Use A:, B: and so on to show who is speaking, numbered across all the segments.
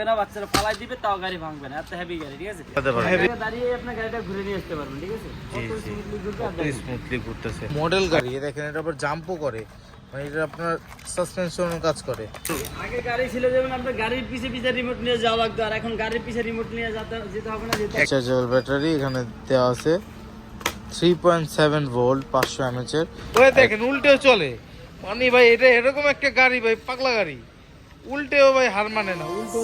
A: বাচ্চারা ফালাই দিবে তাও গাড়ি ভাঙবে না এত হেভি গাড়ি ঠিক আছে? দাঁড়িয়ে আপনার গাড়িটা ঘুরে নিয়ে আসতে পারবেন ঠিক আছে।
B: স্মুথলি ঘুরতেছে। মডেল গাড়ি দেখেন এটা আবার জাম্পও করে। মানে এটা আপনার সাসপেনশনও কাজ করে।
A: আগে গাড়ি ছিল যেমন আপনার গাড়ির পিছে পিছে রিমোট নিয়ে যাওয়া লাগতো আর এখন গাড়ির পিছে রিমোট নিয়ে যেতে যেতে হবে না যেতে
B: ব্যাটারি এখানে দেওয়া আছে। থ্রি পয়েন্ট সেভেন ভোল্ট পাঁচশো এমএচ এর। ওই দেখেন উল্টেও চলে। মানে ভাই এটা এরকম একটা গাড়ি ভাই পাগলা গাড়ি। উল্টেও ভাই হার মানে না। উল্টো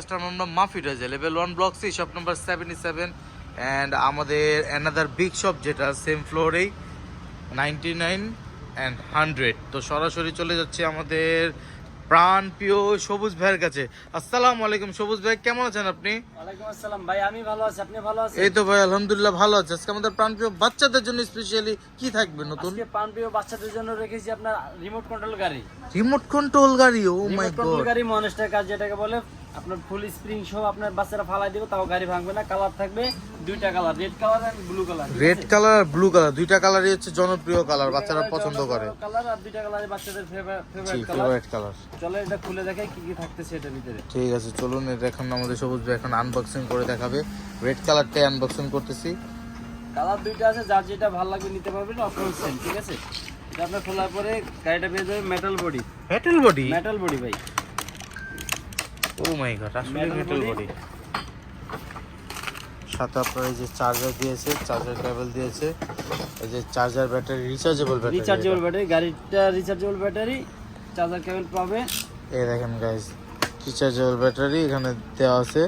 B: আসলাম আমরা মাফিটাজে level one block C shop number seventy seven and আমাদের অ্যানাদার বিগ শপ যেটা সেম ফ্লোরেই নাইনটি নাইন অ্যান্ড হান্ড্রেড তো সরাসরি চলে যাচ্ছে আমাদের প্রাণ প্রিয় সবুজ ভাইয়ের কাছে। আসসালামু আলাইকুম সবুজ ভাই কেমন আছেন আপনি?
A: ওয়ালাইকুম আসসালাম ভাই আমি ভালো আছি আপনি ভালো আছেন?
B: এই তো ভাই আলহামদুলিল্লাহ ভালো আছে। আজকে আমাদের প্রাণ প্রিয় বাচ্চাদের জন্য স্পেশালি কি থাকবে নতুন?
A: আজকে পান প্রিয় বাচ্চাদের জন্য রেখেছি আপনার রিমোট কন্ট্রোল গাড়ি।
B: রিমোট কন্ট্রোল গাড়ি ও মাই
A: রিমোট কন্ট্রোল
B: গাড়ি
A: মনস্টার কাজ যেটাকে বলে আপনার ফুল স্প্রিং সহ আপনার বাচ্চারা ফালাই দিবে তাও গাড়ি ভাঙবে না কালার থাকবে দুইটা কালার রেড কালার আর ব্লু কালার
B: রেড কালার আর ব্লু কালার দুইটা কালারই হচ্ছে জনপ্রিয় কালার বাচ্চারা পছন্দ করে।
A: কালার আর দুইটা কালার বাচ্চাদের ফেভারিট কালার
B: ফেভারিট কালার
A: চলো এটা খুলে দেখাই কি কি থাকতেছে এটার ভিতরে।
B: ঠিক আছে চলুন এটা এখন আমাদের সবুজ ভাই এখন আনবক্সিং করে দেখাবে। রেড কালারটাই আনবক্সিং করতেছি।
A: কালার দুইটা আছে যার যেটা ভালো লাগবে নিতে পারবেন অপশন সেম ঠিক আছে? এটা আপনার খোলার পরে গাড়িটা পেয়ে যাবে metal body
B: metal body
A: metal body ভাই।
B: ও মাই গড আসলে মেটাল বডি সাথে আপনার এই যে চার্জার দিয়েছে চার্জার কেবল দিয়েছে এই যে charger battery rechargeable battery
A: rechargeable battery গাড়িটা রিচার্জেবল ব্যাটারি চার্জার কেবল পাবে।
B: এই দেখেন গাইস রিচার্জেবল ব্যাটারি এখানে দেওয়া আছে।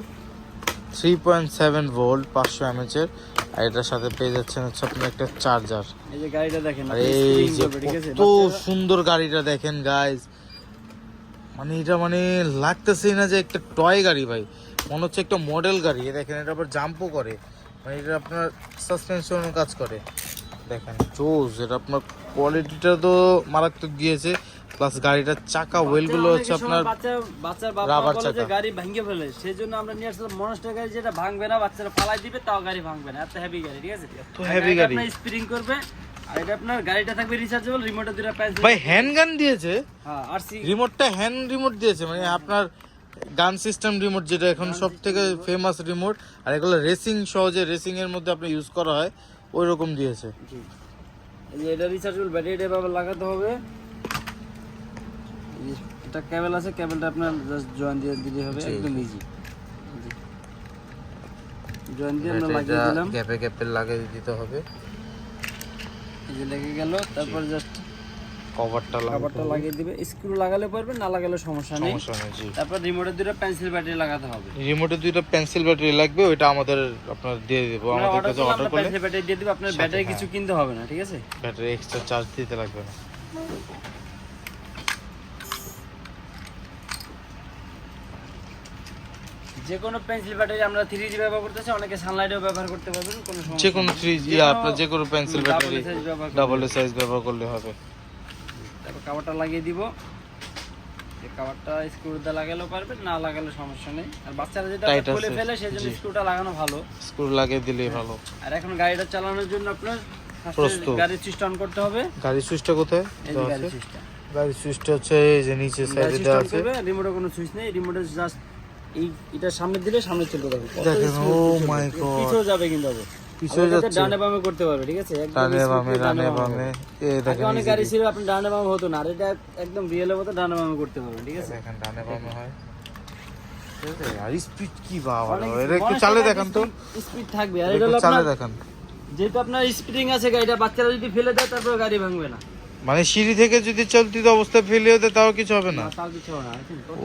B: থ্রি পয়েন্ট সেভেন ভোল্ট পাঁচশো এমএচ এর। আর এটার সাথে পেয়ে যাচ্ছেন হচ্ছে আপনি একটা চার্জার
A: এই যে গাড়িটা দেখেন
B: আর এই যে
A: ঠিক আছে?
B: কত সুন্দর গাড়িটা দেখেন গাইস মানে এটা মানে লাগতেছেই না যে একটা টয় গাড়ি ভাই। মনে হচ্ছে একটা মডেল গাড়ি। দেখেন এটা আবার জাম্পও করে। মানে এটা আপনার সাসপেনশনও কাজ করে। দেখেন জোস এটা আপনার কোয়ালিটিটা তো মারাত্মক দিয়েছে প্লাস গাড়িটার চাকা ওয়েলগুলো হচ্ছে আপনার
A: বাচ্চা বাচ্চার
B: রাবার
A: বলে যে
B: চাকা।
A: গাড়ি ভাঙে ফেলে। সেই জন্য আমরা নিয়ে আসলাম মনস্টার গাড়ি যেটা ভাঙবে না বাচ্চারা ফালাই দিবে তাও গাড়ি ভাঙবে না। এত হেভি গাড়ি ঠিক আছে?
B: এত heavy গাড়ি।
A: স্প্রিং করবে। আর এটা আপনার গাড়িটা থাকবে রিচার্জেবল রিমোটে দুটো প্যাচ
B: ভাই হ্যান্ড গান দিয়েছে।
A: হ্যাঁ আর সি
B: রিমোটটা হ্যান্ড রিমোট দিয়েছে মানে আপনার গান সিস্টেম রিমোট যেটা এখন সব থেকে ফেমাস রিমোট আর এগুলো রেসিং সহজে রেসিং এর মধ্যে আপনি ইউজ করা হয় ওই রকম দিয়েছে
A: এটা রিচার্জেবল ব্যাটারি এটা এভাবে লাগাতে হবে। যে কেবল আছে কেবলটা আপনার জাস্ট জয়েন দিয়ে দিলে হবে। একদম ইজি জয়েন দিয়ে আমরা লাগিয়ে দিলাম।
B: গ্যাপে গ্যাপে লাগিয়ে দিতে হবে।
A: যে লেগে গেল তারপর জাস্ট
B: কভারটা
A: কভারটা লাগিয়ে দিবে। স্ক্রু লাগালে পারবে না লাগালে সমস্যা নেই।
B: সমস্যা নেই জি।
A: তারপর রিমোটের দুটো পেন্সিল ব্যাটারি লাগাতে হবে।
B: রিমোটে দুটো পেন্সিল ব্যাটারি লাগবে ওইটা আমাদের আপনার দিয়ে দেবো আমাদের কাছে অর্ডার করলে
A: পেন্সিল ব্যাটারি দিয়ে দিব আপনার ব্যাটারি। কিছু কিনতে হবে না ঠিক আছে?
B: ব্যাটারি এক্সট্রা চার্জ দিতে লাগবে না।
A: যে কোনো পেন্সিল ব্যাটারি আমরা থ্রি জি ব্যবহার করতেছি অনেকে সানলাইটেও ব্যবহার করতে পারবেন কোনো সমস্যা
B: যে কোনো। থ্রি
A: যে
B: আপনার যে কোনো পেন্সিল ব্যাটারি ডাবল সাইজ ব্যবহার করলে হবে।
A: তারপর কাভারটা লাগিয়ে দিব। এই কাভারটা স্ক্রু দিয়ে লাগালেও পারবে না লাগালে সমস্যা নেই। আর বাচ্চারা যেটা খুলে ফেলে সেই জন্য স্ক্রুটা লাগানো ভালো।
B: স্ক্রু লাগিয়ে দিলেই ভালো।
A: আর এখন গাড়িটা চালানোর জন্য আপনার গাড়ির সুইচটা অন করতে হবে।
B: গাড়ির সুইচটা কোথায়?
A: এই যে
B: দেওয়া
A: গাড়ির
B: আছে।
A: সুইচটা
B: গাড়ির সুইচটা হচ্ছে এই যে নিচে সাইডে দেওয়া আছে।
A: রিমোটে কোনো সুইচ নেই রিমোটে জাস্ট এই এটা সামনে দিলে সামনে চলতে থাকবে
B: দেখেন, oh
A: চলবে।
B: my
A: যাবে কিন্তু
B: পিছিয়ে যাচ্ছে।
A: ডানে বামে করতে পারবে ঠিক আছে?
B: ডানে বামে ডানে বামে এই দেখেন
A: অনেক গাড়ি ছিল আপনি ডানে বামে হতো না। আর এটা একদম রিয়েলের মতো ডানে বামে করতে পারবেন ঠিক আছে?
B: দেখেন ডানে বামে হয়। আর স্পিড কি বাবা এটা একটু চালে দেখান তো।
A: স্পিড থাকবে। আর এটা
B: চালে দেখান।
A: যেহেতু আপনার স্পিডিং আছে গাড়িটা বাচ্চারা যদি ফেলে দেয় তারপর গাড়ি ভাঙবে না।
B: মানে সিঁড়ি থেকে যদি চলতি অবস্থায় ফেলে হতে তাও কিছু হবে না।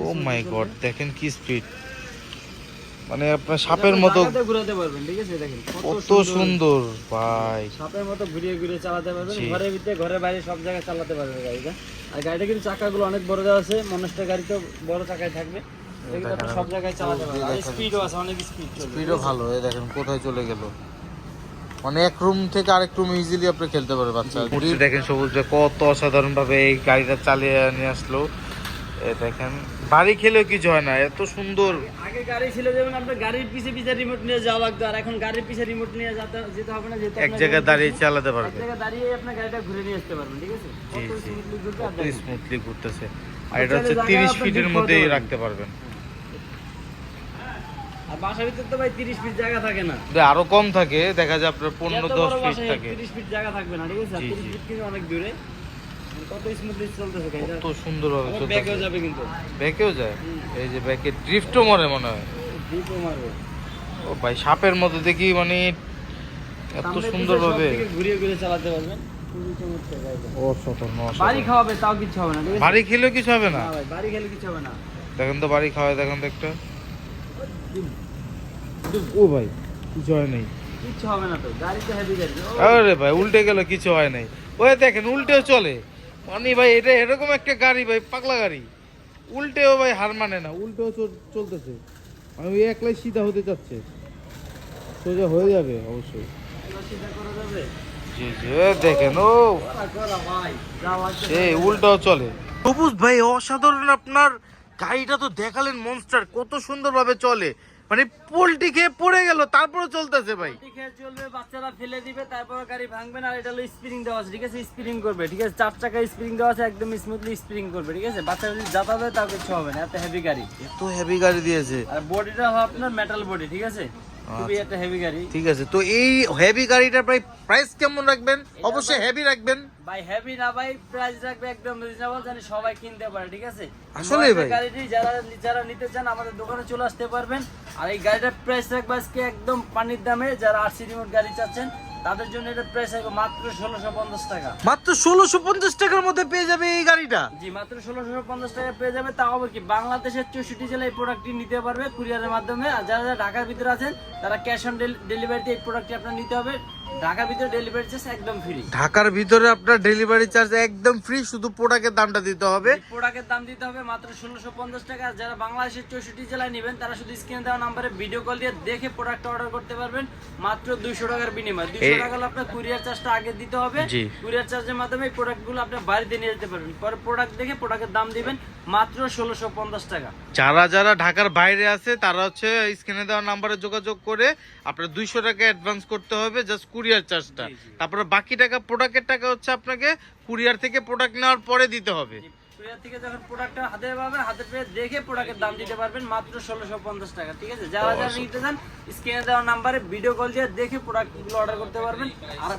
B: ও মাই গড দেখেন কি স্পিড মানে আপনার সাপের মতো
A: ঘোরাতে পারবেন ঠিক আছে? দেখেন
B: কত সুন্দর। ভাই।
A: সাপের মতো ঘুরিয়ে ঘুরিয়ে চালাতে পারবেন। ঘরের ভিতরে ঘরের বাইরে সব জায়গায় চালাতে পারবেন গাড়িটা। আর গাড়িটা কিন্তু চাকাগুলো অনেক বড় দেওয়া আছে। মনস্টার গাড়ি তো বড় চাকায় থাকবে। এটা সব জায়গায় চালাতে পারবেন। আর স্পিডও আছে অনেক স্পিড
B: স্পিডও ভালো এই দেখেন কোথায় চলে গেল। মানে এক রুম থেকে আরেক রুম ইজিলি আপনি খেলতে পারবে বাচ্চা। দেখেন সবুজ কত অসাধারণ ভাবে এই গাড়িটা চালিয়ে নিয়ে আসলো। এ দেখেন বাড়ি খেলেও কিছু হয় না এত সুন্দর।
A: আগে গাড়ি ছিল যেমন আপনার গাড়ির পিছে পিছে রিমোট নিয়ে যাওয়া লাগতো আর এখন গাড়ির পিছে রিমোট নিয়ে যেতে যেতে হবে না যেহেতু
B: এক জায়গায় দাঁড়িয়ে চালাতে
A: এক জায়গায় দাঁড়িয়ে আপনার গাড়িটা ঘুরে নিয়ে আসতে পারবেন ঠিক আছে? কত দেখেন।
B: স্মুথলি ঘুরতেছে। আর এটা হচ্ছে
A: চাইলে
B: তিরিশ
A: জায়গা
B: ফিটের মধ্যেই রাখতে পারবেন।
A: আর বাসার ভিতর তো ভাই 30 ফিট জায়গা থাকে না।
B: আরও কম থাকে দেখা যায় আপনার পনেরো
A: এত
B: দশ
A: বড়
B: ফিট থাকে।
A: 30 ফিট জায়গা থাকবে না ঠিক আছে? 30 ফিট কিন্তু অনেক দূরে। কত স্মুথলি চলতেছে গাড়িটা
B: কত সুন্দর ভাবে
A: ব্যাকেও যাবে কিন্তু।
B: ব্যাকেও যায়? এই যে ব্যাকে ড্রিফটও মরে মনে হয়।
A: মারবে।
B: ও ভাই সাপের মধ্যে দেখি মানে এত সুন্দর ভাবে
A: ঘুরিয়ে চালাতে পারবেন। বাড়ি খাওয়াবে তাও কিছু হবে না
B: বাড়ি খেলেও কিছু হবে না?
A: না বাড়ি খেলে কিছু হবে না।
B: দেখেন তো বাড়ি খাওয়ায় দেখেন তো একটা। ও ভাই কিছু হয় নাই।
A: কিচ্ছু হবে না তো গাড়ি তো হেভি গাড়ি
B: আরে ভাই উল্টে গেল কিছু হয় নাই। ওই দেখেন উল্টেও চলে। মানে ভাই এটা এরকম একটা গাড়ি ভাই পাগলা গাড়ি। উল্টেও ভাই হার মানে না উল্টেও চল- চলতেছে। মানে ওই একলাই সিধা হতে চাচ্ছে। সোজা হয়ে যাবে অবশ্যই। জি জি দেখেন ও। সেই উল্টাও চলে। সবুজ ভাই অসাধারণ আপনার গাড়িটা তো দেখালেন মনস্টার কত সুন্দর ভাবে চলে। মানে পোল্টি খেয়ে পড়ে গেল তারপরে চলতেছে ভাই।
A: আছে চলবে বাচ্চারা ফেলে দিবে তারপর গাড়ি ভাঙবে না আর এটা হলো স্প্রিং দেওয়া আছে ঠিক আছে? স্প্রিং করবে ঠিক আছে? চার চাকা স্প্রিং দেওয়া আছে একদম স্মুথলি স্প্রিং করবে ঠিক আছে? বাচ্চারা যদি যাতাবে তাও কিছু হবে না এত হেভি গাড়ি।
B: এত হেভি গাড়ি দিয়েছে।
A: আর বডিটা হবে আপনার মেটাল বডি ঠিক আছে?
B: ঠিক আছে তো এই হেভি গাড়িটার প্রায় প্রাইস কেমন রাখবেন? অবশ্যই হেভি রাখবেন।
A: ভাই হেভি না ভাই প্রাইস রাখবে একদম রিজনেবল জানি সবাই কিনতে পারে ঠিক আছে?
B: আসলে ভাই।
A: গাড়িটি যারা যারা নিতে চান আমাদের দোকানে চলে আসতে পারবেন। আর এই গাড়িটার প্রাইস রাখবে আজকে একদম পানির দামে যারা আরসি রিমোট গাড়ি চাচ্ছেন তাদের জন্য এটা প্রাইস হবে মাত্র ষোলোশো পঞ্চাশ টাকা।
B: মাত্র ষোলোশো পঞ্চাশ টাকার মধ্যে পেয়ে যাবে এই গাড়িটা?
A: জি মাত্র ষোলোশো পঞ্চাশ টাকা পেয়ে যাবে। তাও হবে কি বাংলাদেশের চৌষট্টি জেলায় এই প্রোডাক্টটি নিতে পারবে কুরিয়ারের মাধ্যমে। আর যারা যারা ঢাকার ভিতরে আছেন তারা ক্যাশ অন ডেলিভারিতে এই প্রোডাক্টটি আপনার নিতে হবে। ঢাকার ভিতরে ডেলিভারি চার্জ একদম ফ্রি
B: ঢাকার ভিতরে আপনার ডেলিভারি চার্জ একদম ফ্রি শুধু প্রোডাক্টের দামটা দিতে হবে।
A: প্রোডাক্টের দাম দিতে হবে মাত্র ষোলোশো পঞ্চাশ টাকা। যারা বাংলাদেশের চৌষট্টি জেলায় নেবেন তারা শুধু স্ক্রিনে দেওয়া নাম্বারে ভিডিও কল দিয়ে দেখে প্রোডাক্ট অর্ডার করতে পারবেন। মাত্র দুইশো টাকার বিনিময়। দুইশো টাকা হলে আপনার কুরিয়ার চার্জটা আগে দিতে হবে। কুরিয়ার চার্জের মাধ্যমে এই প্রোডাক্টগুলো আপনার বাড়িতে নিয়ে যেতে পারবেন। পরে প্রোডাক্ট দেখে প্রোডাক্টের দাম দিবেন মাত্র ষোলোশো পঞ্চাশ টাকা।
B: যারা যারা ঢাকার বাইরে আছে তারা হচ্ছে স্ক্রিনে দেওয়া নাম্বারে যোগাযোগ করে আপনার দুইশো টাকা অ্যাডভান্স করতে হবে। জাস্ট কুরিয়ার চার্জটা। তারপরে বাকি টাকা প্রোডাক্টের টাকা হচ্ছে আপনাকে কুরিয়ার থেকে প্রোডাক্ট নেওয়ার পরে দিতে হবে।
A: কুরিয়ার থেকে যখন প্রোডাক্টটা হাতে পাবেন হাতে পেয়ে দেখে প্রোডাক্টের দাম দিতে পারবেন মাত্র ষোলোশো পঞ্চাশ টাকা ঠিক আছে? যারা যারা নিতে চান স্ক্রিনে দেওয়া নাম্বারে ভিডিও কল দিয়ে দেখে প্রোডাক্টগুলো অর্ডার করতে পারবেন। আর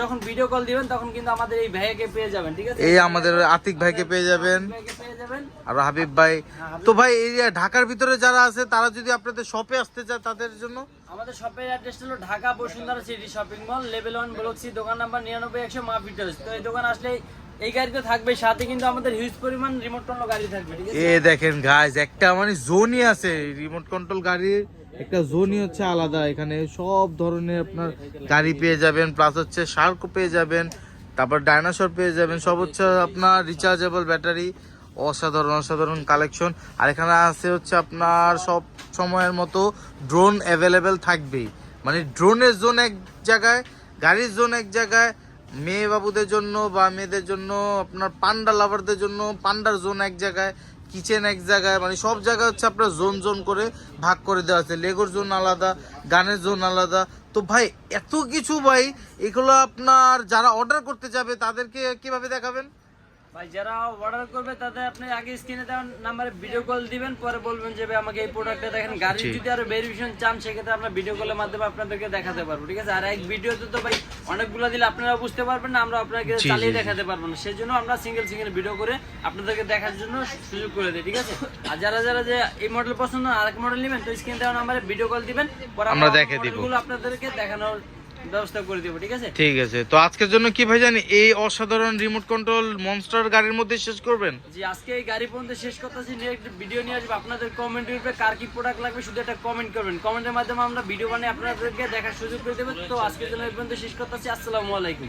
A: যখন ভিডিও কল দিবেন তখন কিন্তু আমাদের এই ভাইয়াকে পেয়ে যাবেন ঠিক আছে?
B: এই আমাদের আতিক ভাইকে পেয়ে যাবেন। আর হাবিব ভাই। তো ভাই। এই ঢাকার ভিতরে যারা আছে তারা যদি আপনাদের শপে আসতে চায় তাদের জন্য?
A: আমাদের শপের অ্যাড্রেস হলো Dhaka Bashundhara city shopping mall level one block C দোকান নাম্বার নিরানব্বই একশো মা ফিটার্স তো এই দোকান আসলে এই গাড়ি তো থাকবে সাথে, কিন্তু আমাদের হিউজ পরিমাণ রিমোট কন্ট্রোল গাড়ি থাকবে
B: এ দেখেন গাইজ একটা মানে জোনই আছে রিমোট কন্ট্রোল গাড়ির একটা জোনই হচ্ছে আলাদা, এখানে সব ধরনের আপনার গাড়ি পেয়ে যাবেন প্লাস হচ্ছে শার্কও পেয়ে যাবেন, তারপর ডাইনোসর পেয়ে যাবেন, সব হচ্ছে আপনার রিচার্জেবল ব্যাটারি অসাধারণ অসাধারণ কালেকশন আর এখানে আছে হচ্ছে আপনার সব সময়ের মতো ড্রোন অ্যাভেলেবেল থাকবেই মানে ড্রোনের জোন এক জায়গায়, গাড়ির জোন এক জায়গায় মেয়ে বাবুদের জন্য বা মেয়েদের জন্য, আপনার পান্ডা লাভারদের জন্য পান্ডার জোন এক জায়গায় কিচেন এক জায়গায় মানে সব জায়গায় হচ্ছে আপনার জোন জোন করে ভাগ করে দেওয়া আছে। লেগোর জোন আলাদা, গানের জোন আলাদা। তো ভাই, এত কিছু ভাই, এগুলো আপনার যারা অর্ডার করতে যাবে, তাদেরকে কীভাবে দেখাবেন?
A: ভাই যারা অর্ডার করবে তাদের আপনি আগে স্ক্রিনে দেওয়া নাম্বারে ভিডিও কল দিবেন পরে বলবেন যে ভাই আমাকে এই প্রোডাক্টটা দেখেন। গাড়ি যদি আরও ভেরিফিকেশন চান সেক্ষেত্রে আমরা ভিডিও কলের মাধ্যমে আপনাদেরকে দেখাতে পারব ঠিক আছে? আর এক ভিডিওতে তো ভাই অনেকগুলো দিলে আপনারা বুঝতে পারবেন না আমরা আপনাকে চালিয়ে। দেখাতে পারব না। সেই জন্য আমরা সিঙ্গেল সিঙ্গেল ভিডিও করে আপনাদেরকে দেখার জন্য সুযোগ করে দিই ঠিক আছে? আর যারা যারা যে এই মডেল পছন্দ আরেক মডেল নেবেন তো স্ক্রিনে দেওয়া নাম্বারে ভিডিও কল দিবেন পরে
B: আমরা দেখে দিব।
A: আপনাদেরকে দেখানোর ব্যবস্থা করে দেবো ঠিক আছে?
B: ঠিক আছে। তো আজকের জন্য কি ভাই জানি এই অসাধারণ রিমোট কন্ট্রোল মনস্টার গাড়ির মধ্যে শেষ করবেন?
A: জি আজকে এই গাড়ি পর্যন্ত শেষ করতেছি। নেক্সট ভিডিও নিয়ে আসব আপনাদের কমেন্ট উপরে। কার কি প্রোডাক্ট লাগবে শুধু একটা কমেন্ট করবেন। কমেন্টের মাধ্যমে আমরা ভিডিও বানিয়ে আপনাদেরকে দেখার সুযোগ করে দেবো। তো আজকের জন্য এই পর্যন্ত শেষ করতেছি। আসসালামু আলাইকুম।